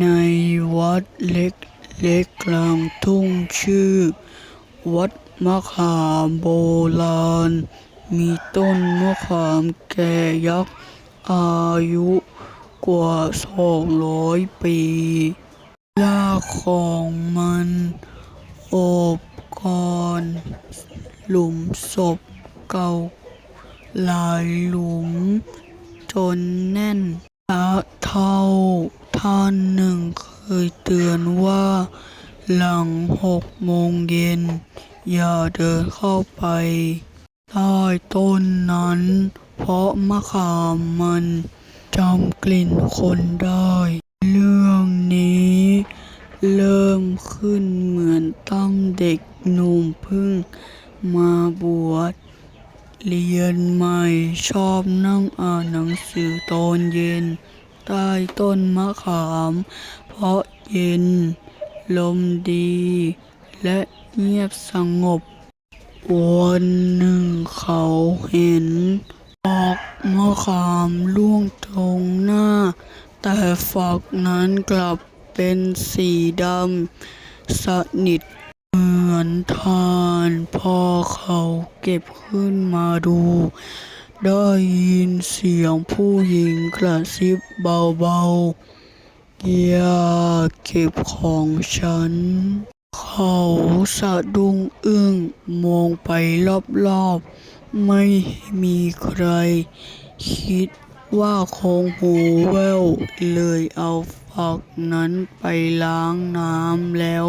ในวัดเล็กๆกลางทุ่งชื่อ วัดมะขามโบราณ มีต้นมะขามแก่ยักษ์ อายุกว่าสองร้อยปีรากของมันโอบกอนหลุมศพเก่า หลายหลุม จนแน่นพระเฒ่า ท่านหนึ่งเคยเตือนว่า หลังหกโมงเย็น อย่าเดินเข้าไป ใต้ต้นนั้น เพราะมะขามมันจำกลิ่นคนได้ เรื่องนี้ เริ่มขึ้นเหมือนตั้งเด็กหนุ่มพิ่ง มาบวชเรียนใหม่ชอบนั่งอ่านหนังสือตอนเย็น ใต้ต้นมะขาม เพราะเย็น ลมดี และเงียบสงบ วันหนึ่งเขาเห็นดอกมะขามร่วงตรงหน้า แต่ฝักนั้นกลับเป็นสีดำสนิทเหมือนทาน พอเขาเก็บขึ้นมาดู ได้ยินเสียงผู้หญิงกระซิบเบาๆ อย่าเก็บของฉัน เขาสะดุ้งอึ้งมองไปรอบๆ ไม่มีใคร คิดว่าคงหูแววเลยเอาฝักนั้นไปล้างน้ำแล้ว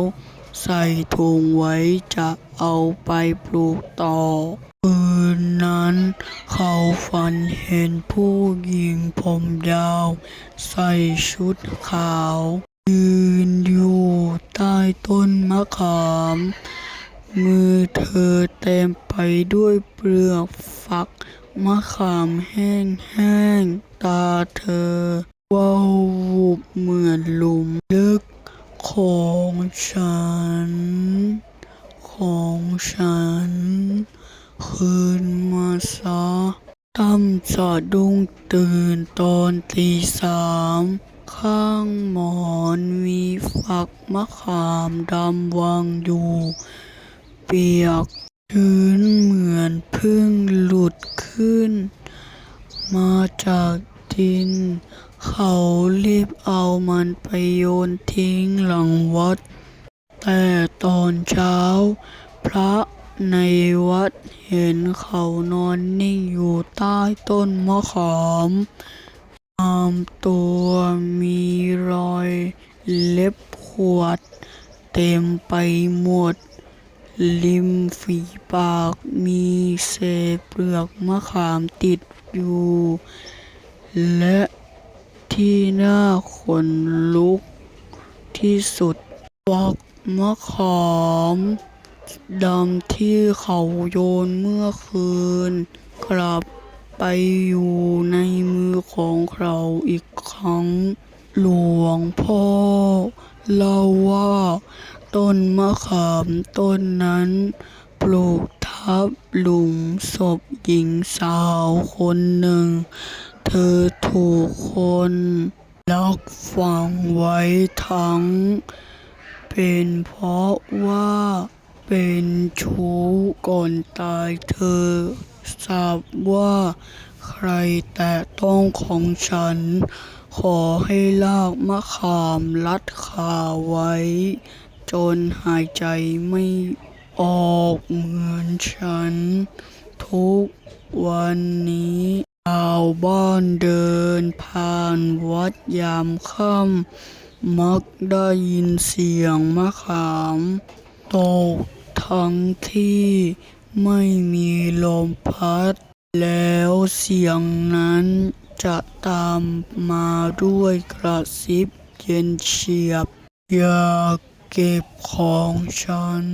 ใส่ถุงไว้จะเอาไปปลูกต่อ คืนนั้น เขาฝันเห็นผู้หญิงผมยาว ใส่ชุดขาว ยืนอยู่ใต้ต้นมะขาม มือเธอเต็มไปด้วยเปลือกฝักมะขามแห้งๆ ตาเธอว้าววูบเหมือนหลุมลึกของฉัน ของฉัน คืนมาซะตั้มสะดุ้งตื่นตอนตีสาม ข้างหมอนมีฝักมะขามดำวางอยู่ เปียกชื้นเหมือนพิ่งหลุดขึ้น มาจากดิน เขารีบเอามันไปโยนทิ้งหลังวัด แต่ตอนเช้า พระ ในวัดเห็นเขานอนนิ่งอยู่ใต้ต้นมะขามตามตัวมีรอยเล็บขวด เต็มไปหมด ริมฝีปากมีเศษเปลือกมะขามติดอยู่ และที่หน่าขนลุกที่สุดฝักมะขาม ดำที่เขาโยนเมื่อคืน กลับไปอยู่ในมือของเขาอีกครั้ง หลวงพ่อเล่าว่า ต้นมะขามต้นนั้น ปลูกทับหลุมศพหญิงสาวคนหนึ่ง เธอถูกคนลักฝังไว้ทั้ง เป็นเพราะว่า เป็นชู้ก่อนตายเธอสาบว่าใครแตะต้องของฉัน ขอให้ลากมะขามรัดขาไว้ จนหายใจไม่ออกเหมือนฉัน ทุกวันนี้ชาวบ้านเดินผ่านวัดยามค่ำมักได้ยินเสียงมะขามตก ทั้งที่ไม่มีลมพัด แล้วเสียงนั้นจะตามมาด้วยกระซิบเย็นเฉียบ อย่าเก็บของฉัน